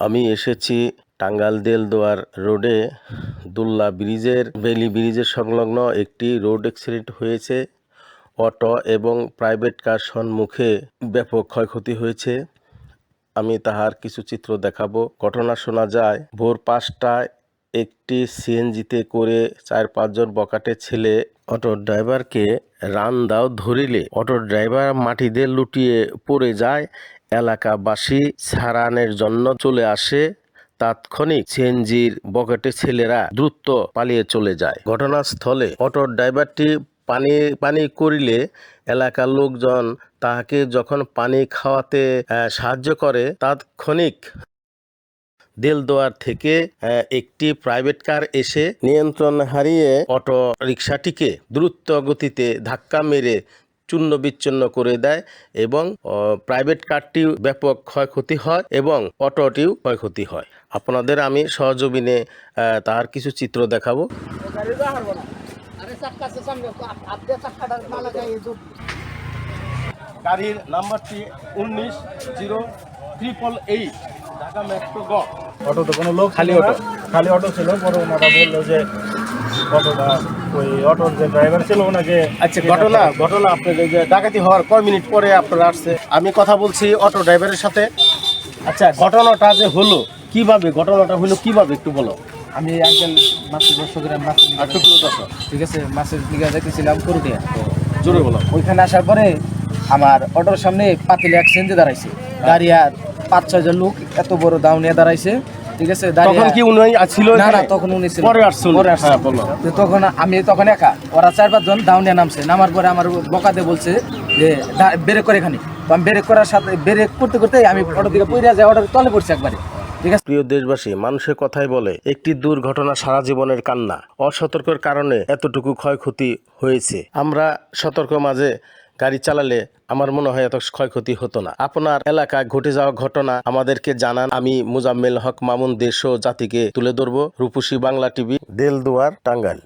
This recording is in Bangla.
আমি এসেছি টাঙ্গাইল দেলদুয়ার রোডে। দুল্লা ব্রিজের, বেলি ব্রিজের সংলগ্ন একটি রোড অ্যাক্সিডেন্ট হয়েছে। অটো এবং প্রাইভেট কার সম্মুখে ব্যাপক ক্ষয়ক্ষতি হয়েছে। আমি তাহার কিছু চিত্র দেখাবো। ঘটনা শোনা যায়, ভোর পাঁচটায় একটি সিএনজিতে করে চার পাঁচজন বকাটে ছেলে অটো ড্রাইভারকে রান দাও ধরিলে। অটো ড্রাইভার মাটিতে লুটিয়ে পড়ে যায় এলাকাবাসী সারানের জন্য চলে আসে তাৎক্ষণিক সিএনজির বকেটে ছেলেরা দ্রুত পালিয়ে চলে যায়। ঘটনাস্থলে অটোর ড্রাইভারটি পানি পানি করিলে এলাকার লোকজন তাহাকে যখন পানি খাওয়াতে সাহায্য করে, তাৎক্ষণিক দেলদোয়ার থেকে একটি প্রাইভেট কার এসে নিয়ন্ত্রণ হারিয়ে অটো রিক্সাটিকে দ্রুত গতিতে ধাক্কা মেরে চূর্ণ বিচ্ছিন্ন করে দেয় এবং প্রাইভেট কারটি ব্যাপক ক্ষয়ক্ষতি হয় এবং অটোটিও ক্ষয়ক্ষতি হয়। আপনাদের আমি সহযোগিনে তার কিছু চিত্র দেখাবো। গাড়ির নাম্বারটি উনিশ zero triple eight Dhaka metro গ অটোতে কোনো লোক খালি অটো। খালি অটো ছিল বড় ওনারা বলল যে অটোটা ওই অটোর যে ড্রাইভার ছিল ওনাকে আচ্ছা ঘটনা? ঘটনা আপনাদের যে ডাকাতি হওয়ার কয় মিনিট পরে আপনারা আসছে? আমি কথা বলছি অটো ড্রাইভারের সাথে। আচ্ছা ঘটনাটা যে হলো কীভাবে ঘটনাটা হলো কীভাবে একটু বলো? আমি আঙ্কেল মাছের ক্লোজ আসো ঠিক আছে মাছের দিকে যাইতেছিলাম করুটিয়া জোরে বলো। ওইখানে আসার পরে আমার অটোর সামনে পাতিলে অ্যাক্সিডেন্টে দাঁড়াইছে। দাঁড়িয়ে আর পাঁচ ছয়জন লোক এত বড় দাউনিয়া দাঁড়াইছে। ঠিক আছে তখন কি উনি ছিল না না তখন উনি ছিল পরে আসছে উনি? পরে আসছে বলো। তখন আমি তখন একা ওরা চার পাঁচজন নামছে। নামার পরে আমার বকাতে বলছে যে ব্রেক করে এখানে। তো আমি ব্রেক করার সাথে ব্রেক করতে করতে আমি দিকে পড়ে যাই অটোর তলে পড়ছি একবারে। ঠিক আছে? প্রিয় দেশবাসী মানুষের কথাই বলে একটি দুর্ঘটনা সারা জীবনের কান্না। অসতর্কের কারণে এতটুকু ক্ষয়ক্ষতি হয়েছে। আমরা সতর্ক মাঝে গাড়ি চালালে আমার মনে হয় এত ক্ষয়ক্ষতি হতো না। আপনার এলাকায় ঘটে যাওয়া ঘটনা আমাদেরকে জানান। আমি মুজাম্মেল হক মামুন দেশ ও জাতিকে তুলে ধরবো। রূপসী বাংলা টিভি, দেলদুয়ার, টাঙ্গাইল।